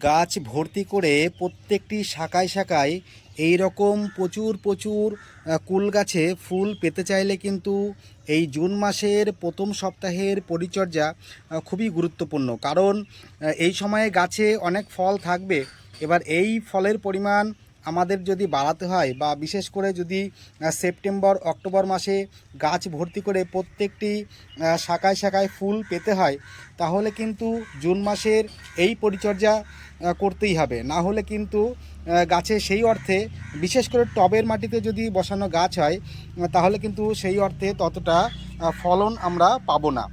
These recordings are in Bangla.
গাছ ভর্তি করে প্রত্যেকটি শাখায় শাখায় এই রকম প্রচুর প্রচুর কুল গাছে ফুল পেতে চাইলে কিন্তু এই জুন মাসের প্রথম সপ্তাহের পরিচর্যা খুবই গুরুত্বপূর্ণ। কারণ এই সময়ে গাছে অনেক ফল থাকবে। এবার এই ফলের পরিমাণ আমাদের যদি বাড়াতে হয় বা বিশেষ করে যদি সেপ্টেম্বর, অক্টোবর মাসে গাছ ভর্তি করে প্রত্যেকটি শাখায় শাখায় ফুল পেতে হয়, তাহলে কিন্তু জুন মাসের এই পরিচর্যা করতেই হবে। না হলে কিন্তু গাছে সেই অর্থে, বিশেষ করে টবের মাটিতে যদি বসানো গাছ হয় তাহলে কিন্তু সেই অর্থে ততটা ফলন আমরা পাবো না।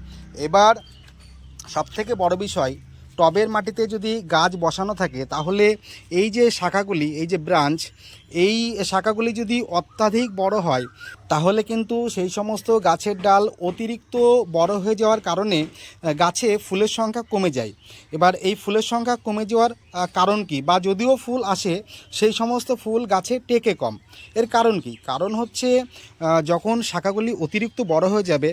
এবার সবথেকে বড় বিষয় টবের মাটিতে যদি গাছ বসানো থাকে, তাহলে এই যে শাখাগুলি, এই যে ব্রাঞ্চ, এই শাখাগুলি যদি অত্যাধিক বড় হয়, তাহলে কিন্তু সেই সমস্ত গাছের ডাল অতিরিক্ত বড় হয়ে যাওয়ার কারণে গাছে ফুলের সংখ্যা কমে যায়। এবার এই ফুলের সংখ্যা কমে যাওয়ার কারণ কি? বা যদিও ফুল আসে, সেই সমস্ত ফুল গাছে টেকে কম। এর কারণ কি? কারণ হচ্ছে যখন শাখাগুলি অতিরিক্ত বড় হয়ে যাবে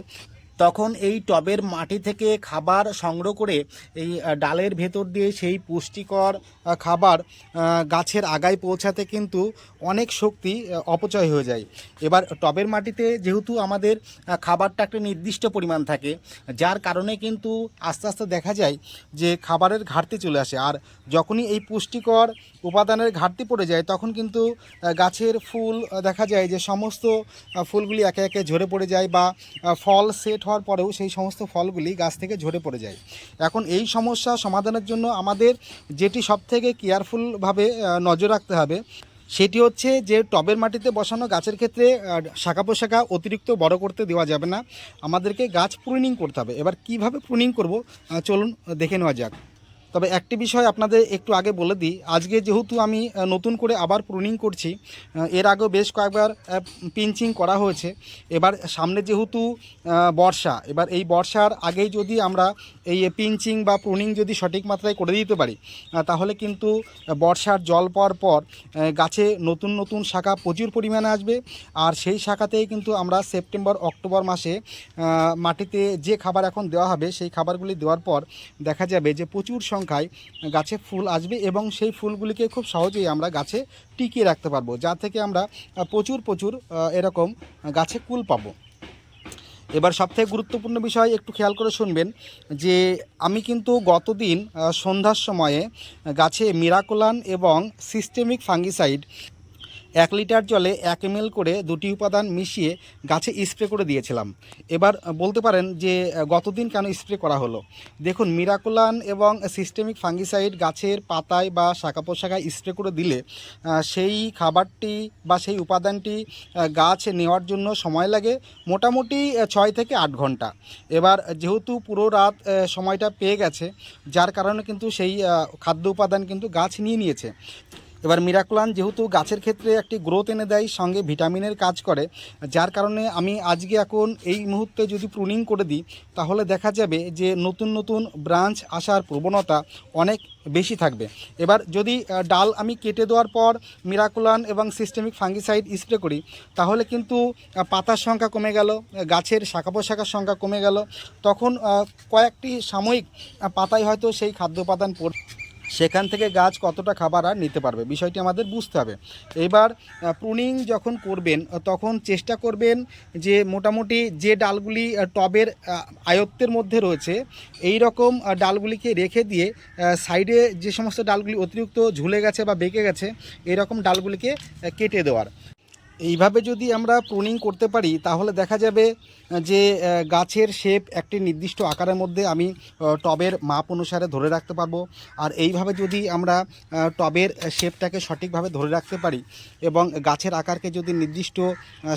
তখন এই টবের মাটি থেকে খাবার সংগ্রহ করে এই ডালের ভেতর দিয়ে সেই পুষ্টিকর খাবার গাছের আগায় পৌঁছাতে কিন্তু অনেক শক্তি অপচয় হয়ে যায়। এবার টবের মাটিতে যেহেতু আমাদের খাবারটা একটা নির্দিষ্ট পরিমাণ থাকে, যার কারণে কিন্তু আস্তে আস্তে দেখা যায় যে খাবারের ঘাটতি চলে আসে। আর যখনই এই পুষ্টিকর উপাদানের ঘাটতি পড়ে যায়, তখন কিন্তু গাছের ফুল দেখা যায় যে সমস্ত ফুলগুলি একে একে ঝরে পড়ে যায় বা ফল সেট হওয়ার পরেও সেই সমস্ত ফলগুলি গাছ থেকে ঝরে পড়ে যায়। এখন এই সমস্যা সমাধানের জন্য আমাদের যেটি সবথেকে কেয়ারফুলভাবে নজর রাখতে হবে, সেটি হচ্ছে যে টবের মাটিতে বসানো গাছের ক্ষেত্রে শাখা পোশাখা অতিরিক্ত বড় করতে দেওয়া যাবে না। আমাদেরকে গাছ প্রুনিং করতে হবে। এবার কীভাবে প্রুনিং করব চলুন দেখে নেওয়া যাক। তবে একটি বিষয় আপনাদের একটু আগে বলে দিই। আজকে যেহেতু আমি নতুন করে আবার প্রুনিং করছি এর আগেও বেশ কয়েকবার পিঞ্চিং করা হয়েছে। এবার সামনে যেহেতু বর্ষা, এবার এই বর্ষার আগেই যদি আমরা এই পিঞ্চিং বা প্রুনিং যদি সঠিক মাত্রায় করে দিতে পারি তাহলে কিন্তু বর্ষার জল পাওয়ার পর গাছে নতুন নতুন শাখা প্রচুর পরিমাণে আসবে। আর সেই শাখাতেই কিন্তু আমরা সেপ্টেম্বর অক্টোবর মাসে মাটিতে যে খাবার এখন দেওয়া হবে, সেই খাবারগুলি দেওয়ার পর দেখা যাবে যে প্রচুর সংখ্যায় গাছে ফুল আসবে এবং সেই ফুলগুলিকে খুব সহজেই আমরা গাছে টিকিয়ে রাখতে পারব, যা থেকে আমরা প্রচুর প্রচুর এরকম গাছে কুল পাবো। এবার সবথেকে গুরুত্বপূর্ণ বিষয় একটু খেয়াল করে শুনবেন যে আমি কিন্তু গতদিন সন্ধ্যার সময়ে গাছে মিরাকোলান এবং সিস্টেমিক ফাঙ্গিসাইড এক লিটার জলে এক এম করে দুটি উপাদান মিশিয়ে গাছে স্প্রে করে দিয়েছিলাম। এবার বলতে পারেন যে গতদিন কেন স্প্রে করা হলো? দেখুন, মিরাকুলান এবং সিস্টেমিক ফাঙ্গিসাইড গাছের পাতায় বা শাখা পোশাখায় স্প্রে করে দিলে সেই খাবারটি বা সেই উপাদানটি গাছ নেওয়ার জন্য সময় লাগে মোটামুটি ছয় থেকে আট ঘণ্টা। এবার, যেহেতু পুরো রাত সময়টা পেয়ে গেছে, যার কারণে কিন্তু সেই খাদ্য উপাদান কিন্তু গাছ নিয়ে নিয়েছে। এবার মিরাকুলান যেহেতু গাছের ক্ষেত্রে একটি গ্রোথ এনে দেয়, সঙ্গে ভিটামিনের কাজ করে, যার কারণে আমি আজকে এখন এই মুহূর্তে যদি প্রুনিং করে দিই, তাহলে দেখা যাবে যে নতুন নতুন ব্রাঞ্চ আসার প্রবণতা অনেক বেশি থাকবে। এবার যদি ডাল আমি কেটে দেওয়ার পর মিরাকুলান এবং সিস্টেমিক ফাঙ্গিসাইড স্প্রে করি, তাহলে কিন্তু পাতার সংখ্যা কমে গেল, গাছের শাখা পোশাখার সংখ্যা কমে গেল, তখন কয়েকটি সাময়িক পাতায় হয়তো সেই খাদ্য উপাদান পড় সেখান থেকে গাছ কতটা খাবার আর নিতে পারবে? বিষয়টি আমাদের বুঝতে হবে। এবার প্রুনিং যখন করবেন তখন চেষ্টা করবেন যে মোটামুটি যে ডালগুলি টবের আয়ত্তের মধ্যে রয়েছে, এই রকম ডালগুলিকে রেখে দিয়ে সাইডে যে সমস্ত ডালগুলি অতিরিক্ত ঝুলে গেছে বা বেঁকে গেছে, এরকম রকম ডালগুলিকে কেটে দেওয়ার। এইভাবে যদি আমরা প্রুনিং করতে পারি, তাহলে দেখা যাবে যে গাছের শেপ একটি নির্দিষ্ট আকারের মধ্যে আমি টবের মাপ অনুসারে ধরে রাখতে পারব। আর এইভাবে যদি আমরা টবের শেপটাকে সঠিকভাবে ধরে রাখতে পারি এবং গাছের আকারকে যদি নির্দিষ্ট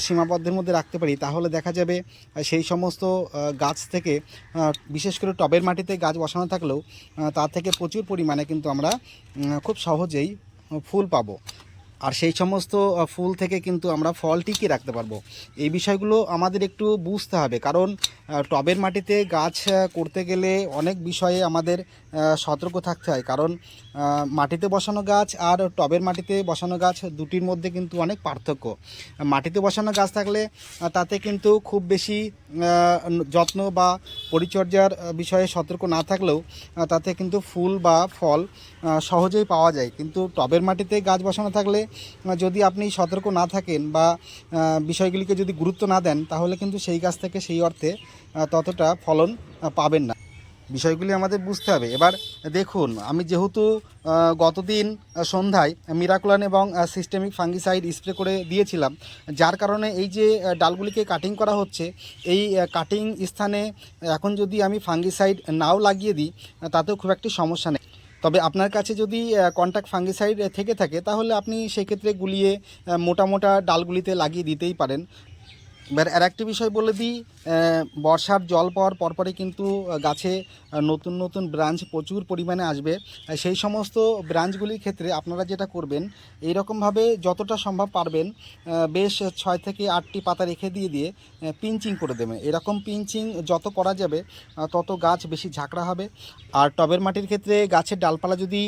সীমাবদ্ধের মধ্যে রাখতে পারি, তাহলে দেখা যাবে সেই সমস্ত গাছ থেকে বিশেষ করে টবের মাটিতে গাছ বসানো থাকলেও তার থেকে প্রচুর পরিমাণে কিন্তু আমরা খুব সহজেই ফুল পাবো। আর সেই সমস্ত ফুল থেকে কিন্তু আমরা ফল টিকিয়ে রাখতে পারব? এই বিষয়গুলো আমাদের একটু বুঝতে হবে। কারণ টবের মাটিতে গাছ করতে গেলে অনেক বিষয়ে আমাদের সতর্ক থাকতে হয়। কারণ মাটিতে বসানো গাছ আর টবের মাটিতে বসানো গাছ দুটির মধ্যে কিন্তু অনেক পার্থক্য। মাটিতে বসানো গাছ থাকলে তাতে কিন্তু খুব বেশি যত্ন বা পরিচর্যার বিষয়ে সতর্ক না থাকলেও তাতে কিন্তু ফুল বা ফল সহজেই পাওয়া যায়। কিন্তু টবের মাটিতে গাছ বসানো থাকলে যদি আপনি সতর্ক না থাকেন বা বিষয়গুলিকে যদি গুরুত্ব না দেন, তাহলে কিন্তু সেই গাছ থেকে সেই অর্থে ততটা ফলন পাবেন না। বিষয়গুলি আমাদের বুঝতে হবে। এবার দেখুন, আমি যেহেতু গতদিন সন্ধ্যায় মিরাকুলান এবং সিস্টেমিক ফাঙ্গিসাইড স্প্রে করে দিয়েছিলাম, যার কারণে এই যে ডালগুলিকে কাটিং করা হচ্ছে, এই কাটিং স্থানে এখন যদি আমি ফাঙ্গিসাইড নাও লাগিয়ে দিই তাতেও খুব একটি সমস্যা নেই। তবে আপনার কাছে যদি কন্ট্যাক্ট ফাঙ্গিসাইড থেকে থাকে, তাহলে আপনি সেক্ষেত্রে গুলিয়ে মোটা মোটা ডালগুলিতে লাগিয়ে দিতেই পারেন। এবার আর একটি বিষয় বলে দিই বর্ষার জল পাওয়ার পরপরই কিন্তু গাছে নতুন নতুন ব্রাঞ্চ প্রচুর পরিমাণে আসবে। সেই সমস্ত ব্রাঞ্চগুলির ক্ষেত্রে আপনারা যেটা করবেন, এইরকমভাবে যতটা সম্ভব পারবেন বেশ ছয় থেকে আটটি পাতা রেখে দিয়ে দিয়ে পিঞ্চিং করে দেবেন। এরকম পিঞ্চিং যত করা যাবে তত গাছ বেশি ঝাঁকড়া হবে। আর টবের মাটির ক্ষেত্রে গাছের ডালপালা যদি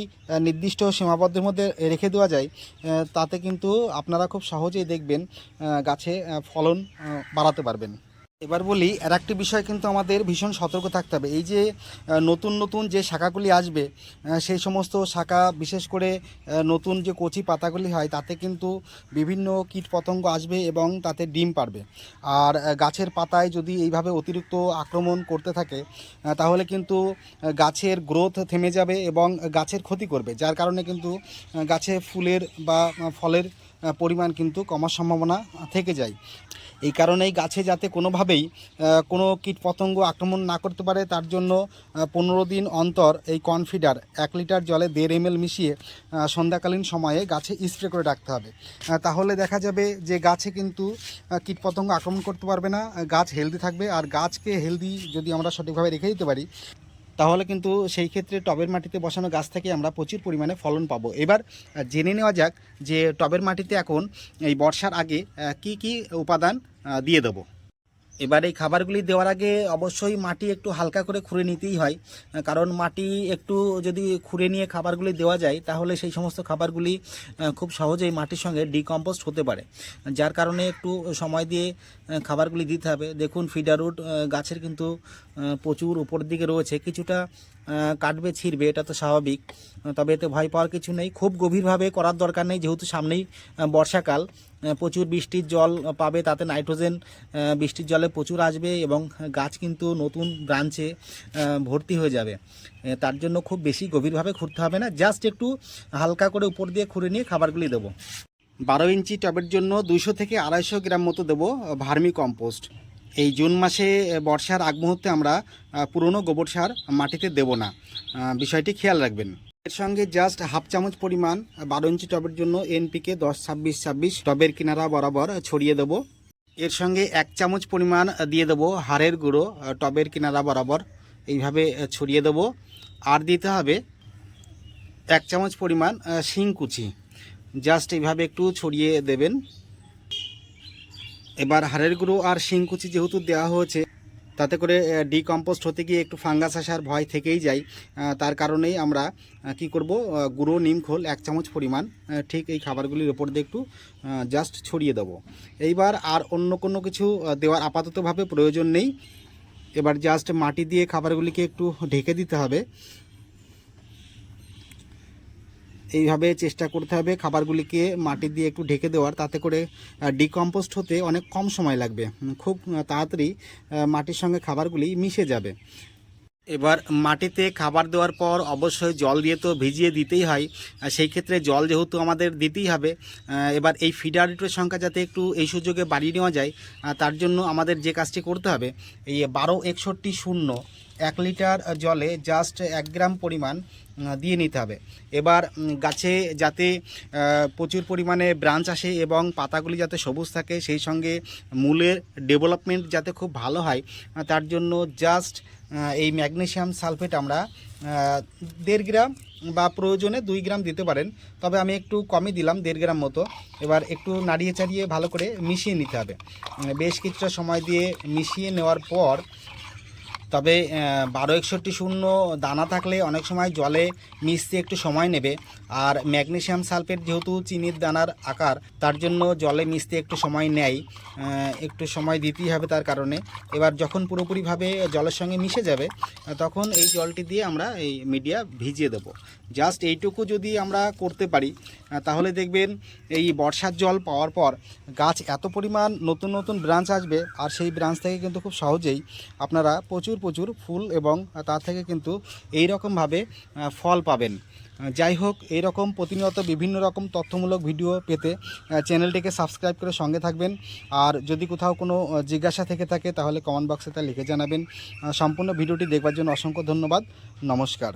নির্দিষ্ট সীমাবদ্ধের মধ্যে রেখে দেওয়া যায় তাতে কিন্তু আপনারা খুব সহজেই দেখবেন গাছে ফলন বাড়াতে পারবেন। এবার বলি, আর একটি বিষয় কিন্তু আমাদের ভীষণ সতর্ক থাকতে হবে। এই যে নতুন নতুন যে শাখাগুলি আসবে সেই সমস্ত শাখা, বিশেষ করে নতুন যে কচি পাতাগুলি হয়, তাতে কিন্তু বিভিন্ন কীট পতঙ্গ আসবে এবং তাতে ডিম পারবে। আর গাছের পাতায় যদি এইভাবে অতিরিক্ত আক্রমণ করতে থাকে তাহলে কিন্তু গাছের গ্রোথ থেমে যাবে এবং গাছের ক্ষতি করবে। যার কারণে কিন্তু গাছে ফুলের বা ফলের পরিমাণ কিন্তু কমার সম্ভাবনা থেকে যায়। এই কারণেই গাছে যাতে কোনোভাবেই কোনো কীটপতঙ্গ আক্রমণ না করতে পারে, তার জন্য পনেরো দিন অন্তর এই কনফিডার, এক লিটার জলে দেড় এম মিশিয়ে সন্ধ্যাকালীন সময়ে গাছে স্প্রে করে রাখতে হবে। তাহলে দেখা যাবে যে গাছে কিন্তু কীটপতঙ্গ আক্রমণ করতে পারবে না, গাছ হেলদি থাকবে, আর গাছকে হেলদি যদি আমরা সঠিকভাবে রেখে দিতে পারি তাহলে কিন্তু সেই ক্ষেত্রে টবের মাটিতে বসানো গাছ থেকে আমরা প্রচুর পরিমাণে ফলন পাবো। এবার জেনে নেওয়া যাক যে টবের মাটিতে এখন এই বর্ষার আগে কি কি উপাদান দিয়ে দেবো। এবার এই খাবারগুলি দেওয়ার আগে অবশ্যই মাটি একটু হালকা করে খুঁড়ে নিতেই হয়। কারণ মাটি একটু যদি খুঁড়ে নিয়ে খাবারগুলি দেওয়া যায়, তাহলে সেই সমস্ত খাবারগুলি খুব সহজেই মাটির সঙ্গে ডিকম্পোস্ট হতে পারে। যার কারণে একটু সময় দিয়ে খাবারগুলি দিতে হবে। দেখুন ফিডারুট গাছের কিন্তু প্রচুর উপর দিকে রয়েছে। কিছুটা কাটবে, ছিঁড়বে, এটা তো স্বাভাবিক। তবে এতে ভয় পাওয়ার কিছু নেই। খুব গভীরভাবে করার দরকার নেই, যেহেতু সামনেই বর্ষাকাল। প্রচুর বৃষ্টির জল পাবে, তাতে নাইট্রোজেন বৃষ্টির জলে প্রচুর আসবে এবং গাছ কিন্তু নতুন ব্রাঞ্চে ভর্তি হয়ে যাবে। তার জন্য খুব বেশি গভীরভাবে খুঁড়তে হবে না। জাস্ট একটু হালকা করে উপর দিয়ে খুঁড়ে নিয়ে খাবারগুলি দেবো। বারো ইঞ্চি টবের জন্য দুশো থেকে আড়াইশো গ্রাম মতো দেবো ভার্মি কম্পোস্ট। এই জুন মাসে বর্ষার আগ মুহূর্তে আমরা পুরনো গোবর সার মাটিতে দেব না। বিষয়টি খেয়াল রাখবেন। এর সঙ্গে জাস্ট হাফ চামচ পরিমাণ বারো ইঞ্চি টবের জন্য এনপিকে দশ ছাব্বিশ ছাব্বিশ টবের কিনারা বরাবর ছড়িয়ে দেবো। এর সঙ্গে এক চামচ পরিমাণ দিয়ে দেবো হাড়ের গুঁড়ো টবের কিনারা বরাবর। এইভাবে ছড়িয়ে দেবো। আর দিতে হবে এক চামচ পরিমাণ শিং কুচি। জাস্ট এইভাবে একটু ছড়িয়ে দেবেন। এবার হাড়ের গুঁড়ো আর শিংকুচি যেহেতু দেওয়া হয়েছে তাতে করে ডিকম্পোস্ট হতে গিয়ে একটু ফাঙ্গাস আসার ভয় থেকেই যায় তার কারণেই আমরা কি করব গুঁড়ো নিমখোল এক চামচ পরিমাণ ঠিক এই খাবারগুলির ওপর দিয়ে একটু জাস্ট ছড়িয়ে দেবো। এইবার আর অন্য কোনো কিছু দেওয়ার আপাততভাবে প্রয়োজন নেই। এবার জাস্ট মাটি দিয়ে খাবারগুলিকে একটু ঢেকে দিতে হবে। এইভাবে চেষ্টা করতে হবে খাবারগুলিকে মাটি দিয়ে একটু ঢেকে দেওয়ার, তাতে করে ডিকম্পোস্ট হতে অনেক কম সময় লাগবে। খুব তাড়াতাড়ি মাটির সঙ্গে খাবারগুলি মিশে যাবে। এবার মাটিতে খাবার দেওয়ার পর অবশ্যই জল দিয়ে তো ভিজিয়ে দিতেই হয় সেই ক্ষেত্রে জল যেহেতু আমাদের দিতেই হবে এবার এই ফিডারিটের সংখ্যা যাতে একটু এই সুযোগে বাড়িয়ে নেওয়া যায় তার জন্য আমাদের যে কাজটি করতে হবে, এই বারো একষট্টি শূন্য এক লিটার জলে জাস্ট এক গ্রাম পরিমাণ দিয়ে নিতে হবে। এবার গাছে যাতে প্রচুর পরিমাণে ব্রাঞ্চ আসে এবং পাতাগুলি যাতে সবুজ থাকে, সেই সঙ্গে মূলের ডেভেলপমেন্ট যাতে খুব ভালো হয় তার জন্য জাস্ট এই ম্যাগনেসিয়াম সালফেট আমরা দেড় গ্রাম বা প্রয়োজনে দুই গ্রাম দিতে পারেন। তবে আমি একটু কমই দিলাম, দেড় গ্রাম মতো। এবার একটু নাড়িয়ে চাড়িয়ে ভালো করে মিশিয়ে নিতে হবে। বেশ কিছুটা সময় দিয়ে মিশিয়ে নেওয়ার পর তবে বারো একষট্টি শূন্য দানা থাকলে অনেক সময় জলে মিশতে একটু সময় নেবে। আর ম্যাগনেশিয়াম সালফেট যেহেতু চিনির দানার আকার, তার জন্য জলে মিশতে একটু সময় নেয়। একটু সময় দিতেই হবে তার কারণে। এবার যখন পুরোপুরিভাবে জলের সঙ্গে মিশে যাবে তখন এই জলটি দিয়ে আমরা এই মিডিয়া ভিজিয়ে দেবো। জাস্ট এইটুকু যদি আমরা করতে পারি তাহলে দেখবেন এই বর্ষার জল পাওয়ার পর গাছ এত পরিমাণ নতুন নতুন ব্রাঞ্চ আসবে। আর সেই ব্রাঞ্চ থেকে কিন্তু খুব সহজেই আপনারা প্রচুর প্রচুর ফুল এবং তার থেকে কিন্তু এই রকমভাবে ফল পাবেন। যাই হোক এই রকম প্রতিনিয়ত বিভিন্ন রকম তথ্যমূলক ভিডিও পেতে চ্যানেলটিকে সাবস্ক্রাইব করে সঙ্গে থাকবেন। আর যদি কোথাও কোনো জিজ্ঞাসা থেকে থাকে, তাহলে কমেন্ট বক্সে তা লিখে জানাবেন। সম্পূর্ণ ভিডিওটি দেখবার জন্য অসংখ্য ধন্যবাদ। নমস্কার।